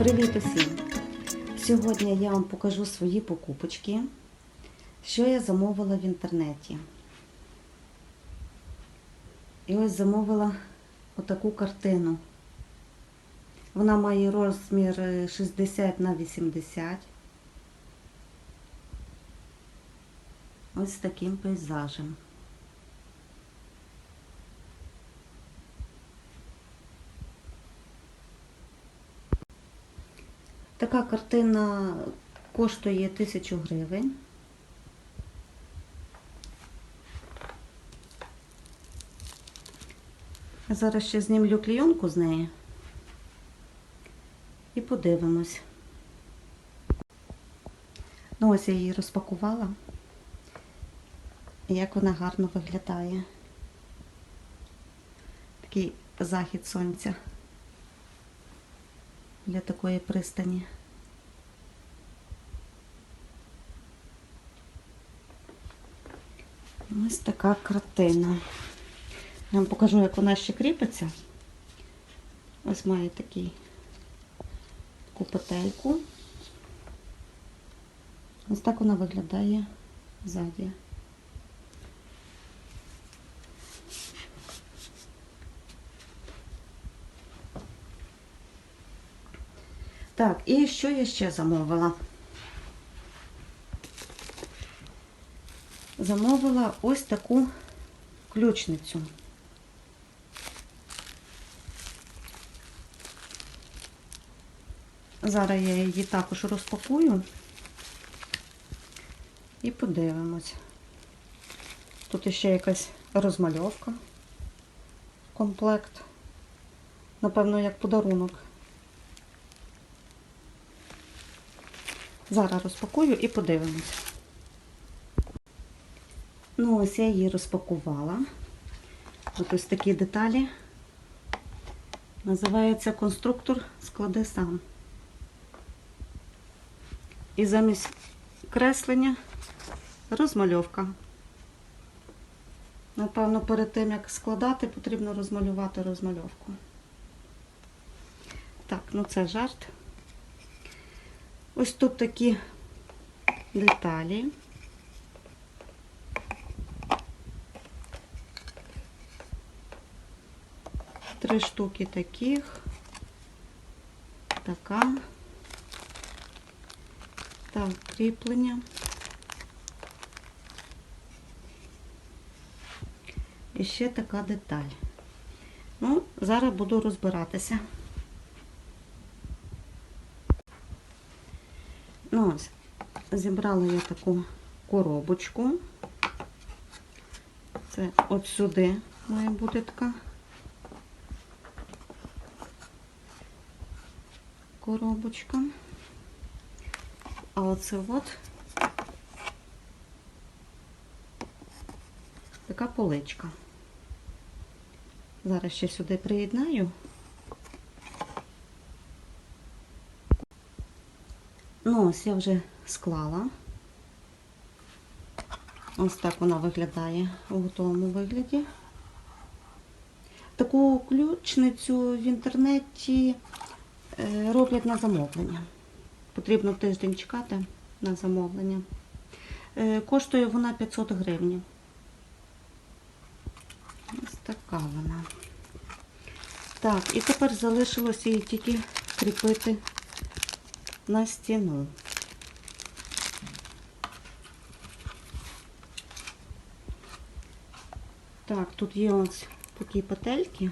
Acredito assim, Сьогодні я вам покажу свої покупочки, що я замовила в інтернеті. І ось замовила отаку картину. Вона має розмір е, 60 на 80. Ось з таким пейзажем. Така картина коштує 1000 гривень. Зараз ще знімлю клійонку з неї і подивимось. Ну, ось я її розпакувала. Як вона гарно виглядає. Такий захід сонця для такої пристані. Ось така картина. Я вам покажу, як вона ще кріпиться. Ось має такий таку петельку. Ось так вона виглядає ззаді. Так, і що я ще замовила? Замовила ось таку ключницю. Зараз я її також розпакую і подивимось. Тут ще якась розмальовка, комплект. Напевно, як подарунок. Зараз розпакую і подивимось. Ну, ось я її розпакувала. От ось такі деталі. Називається конструктор склади сам. І замість креслення розмальовка. Напевно, перед тим, як складати, потрібно розмалювати розмальовку. Так, ну це жарт. Ось тут такі деталі. Три штуки таких. Така. Так, кріплення. І ще така деталь. Ну, зараз буду розбиратися. Ну ось, зібрала я таку коробочку. Це от сюди має бути така коробочка. А оце от така поличка. Зараз ще сюди приєднаю. Ну, ось я вже склала. Ось так вона виглядає у готовому вигляді. Таку ключницю в інтернеті е, роблять на замовлення. Потрібно тиждень чекати на замовлення. Е, Коштує вона 500 гривень. Ось така вона. Так, і тепер залишилося її тільки кріпити на стіну. Так, тут є ось такі петельки.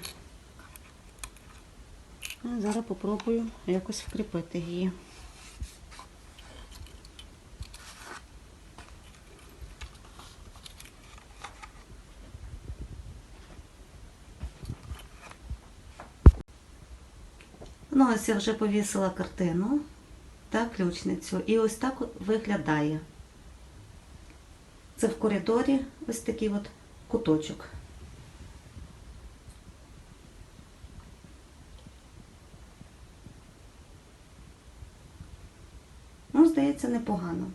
Зараз попробую якось вкріпити її. Ну, ось я вже повісила картину та ключницю. І ось так виглядає. Це в коридорі ось такий от куточок. Ну, здається, непогано.